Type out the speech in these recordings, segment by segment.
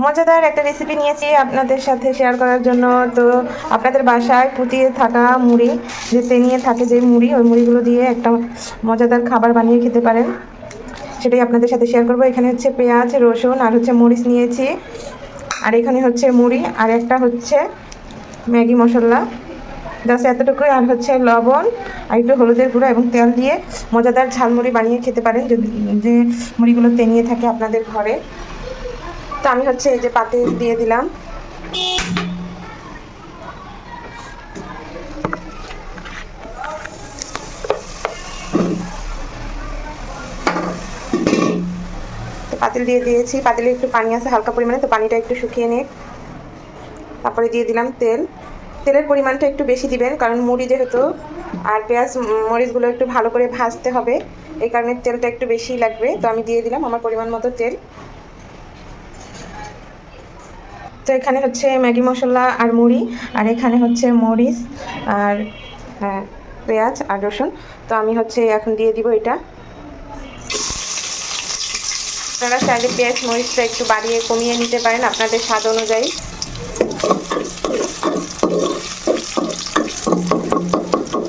মজাদার একটা রেসিপি নিয়েছি আপনাদের সাথে শেয়ার করার জন্য। তো আপনাদের বাসায় পুঁতিয়ে থাকা মুড়ি, যে তেনিয়ে থাকে যে মুড়ি, ওই মুড়িগুলো দিয়ে একটা মজাদার খাবার বানিয়ে খেতে পারেন। সেটাই আপনাদের সাথে শেয়ার করব। এখানে হচ্ছে পেঁয়াজ, রসুন আর হচ্ছে মরিচ নিয়েছি। আর এখানে হচ্ছে মুড়ি, আর একটা হচ্ছে ম্যাগি মশলা। জাস্ট এতটুকুই। আর হচ্ছে লবণ, আর একটু হলুদের গুঁড়ো এবং তেল দিয়ে মজাদার ঝালমুড়ি বানিয়ে খেতে পারেন। যদি যে মুড়িগুলো তেনিয়ে থাকে আপনাদের ঘরে। তো আমি হচ্ছে এই যে পাতে দিয়ে দিলাম। পাতিল দিয়ে দিয়েছি। পাতিলে একটু পানি আছে, হালকা পরিমাণে, তো পানিটা একটু শুকিয়ে নিয়ে তারপরে দিয়ে দিলাম তেল। তেলের পরিমাণটা একটু বেশি দিবেন, কারণ মুড়ি যেহেতু, আর পেঁয়াজ মরিচগুলো একটু ভালো করে ভাজতে হবে। এই কারণে তেলটা একটু বেশি লাগবে। তো আমি দিয়ে দিলাম আমার পরিমাণ মতো তেল। তো এখানে হচ্ছে ম্যাগি মশলা আর মুড়ি আর এখানে হচ্ছে মরিচ আর আহ, পেঁয়াজ আর রসুন। তো আমি হচ্ছে এখন দিয়ে দিব এটা। আপনারা চাইলে পেঁয়াজ মরিচটা একটু বাড়িয়ে কমিয়ে নিতে পারেন আপনাদের স্বাদ অনুযায়ী।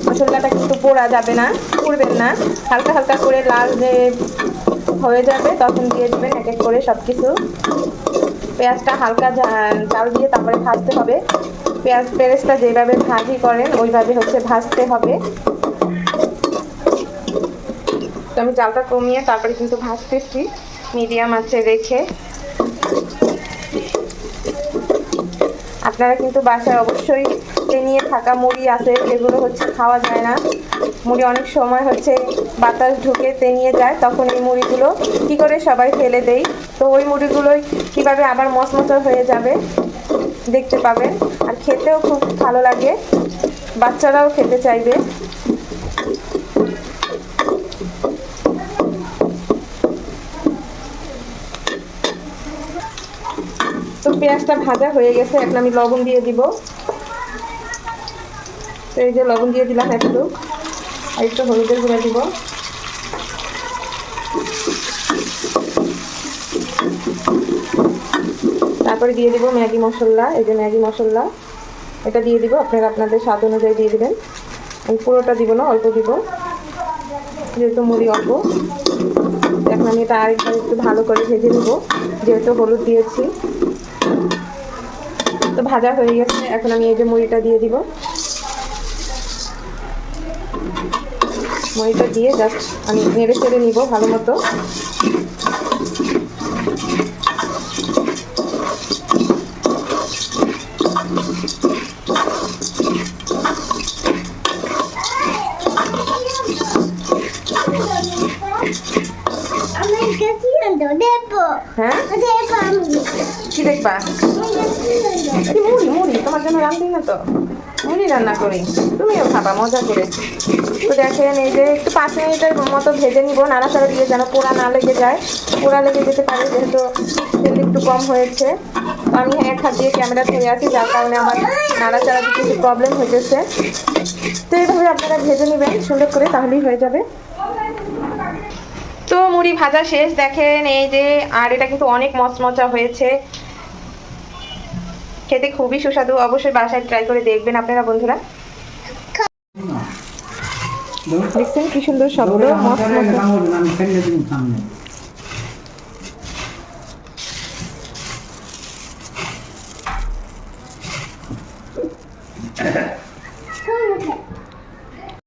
মশলাটা কিন্তু পোড়া যাবে না পুড়বেন না। হালকা হালকা করে লাল যে হয়ে যাবে তখন দিয়ে দেবেন এক এক করে সব কিছু পেঁয়াজটা হালকা চাল জাল দিয়ে তারপরে ভাজতে হবে। পেঁয়াজ পেরেসটা যেভাবে ভাজি করেন, ওইভাবে হচ্ছে ভাজতে হবে। তো আমি জালটা কমিয়ে তারপরে কিন্তু ভাজতেছি। মিডিয়াম আছে রেখে। আপনারা কিন্তু বাসায় অবশ্যই নিয়ে থাকা মুড়ি আছে, যেগুলো হচ্ছে খাওয়া যায় না। মুড়ি অনেক সময় হচ্ছে বাতাস ঢুকে তেনিয়ে যায়, তখন এই মুড়িগুলো কি করে সবাই ফেলে দেই? তো ওই মুড়িগুলোই কীভাবে আবার মচমচা হয়ে যাবে দেখতে পাবেন। আর খেতেও খুব ভালো লাগে। বাচ্চারাও খেতে চাইবে। তো পেঁয়াজটা ভাজা হয়ে গেছে, এখন আমি লবণ দিয়ে দিব। তো এই যে লবণ দিয়ে দিলাম একটু, আর একটু হলুদের গুঁড়া দিব। তারপরে দিয়ে দিব ম্যাগি মশলা, এই যে ম্যাগি মশলা। এটা দিয়ে দিব, আপনারা আপনাদের স্বাদ অনুযায়ী দিয়ে দিবেন। আমি পুরোটা দিব না, অল্প দিব। যেহেতু মুড়ি অল্প, এখন আমি এটা আরেকবার একটু ভালো করে ভেজে নিব। যেহেতু হলুদ দিয়েছি তো ভাজা হয়ে গেছে। এখন আমি এই যে মুড়িটা দিয়ে দিব। মুড়িটা দিয়ে জাস্ট আমি নেড়ে চেড়ে নিব ভালো মতো আমি গেছি না দেবো হ্যাঁ? কি দেখবা? এই মুড়ি মুড়ি তোমার জন্য রান্না না তো। মুড়ি রান্না করি। তুমিও খাবা মজা করে। তো দেখেন এই যে একটু পাঁচ মিনিটের মতো ভেজে নিব নাড়াচাড়া দিয়ে যেন পোড়া না লেগে যায়। পোড়া লেগে যেতে পারে যেহেতু তেল একটু কম হয়েছে। আমি এক হাত দিয়ে ক্যামেরা ধরে আছি যার কারণে আমার নাড়াচাড়া দিতে একটু প্রবলেম হয়েছে তো এইভাবে আপনারা ভেজে নেবেন সুন্দর করে তাহলেই হয়ে যাবে। তো মুড়ি ভাজা শেষ দেখেন এই যে আর এটা কিন্তু অনেক মচমচা হয়েছে। খেতে খুবই সুস্বাদু অবশ্যই বাসায় ট্রাই করে দেখবেন আপনারা বন্ধুরা। দেখছেন কি সুন্দর শব্দ? মচমচা।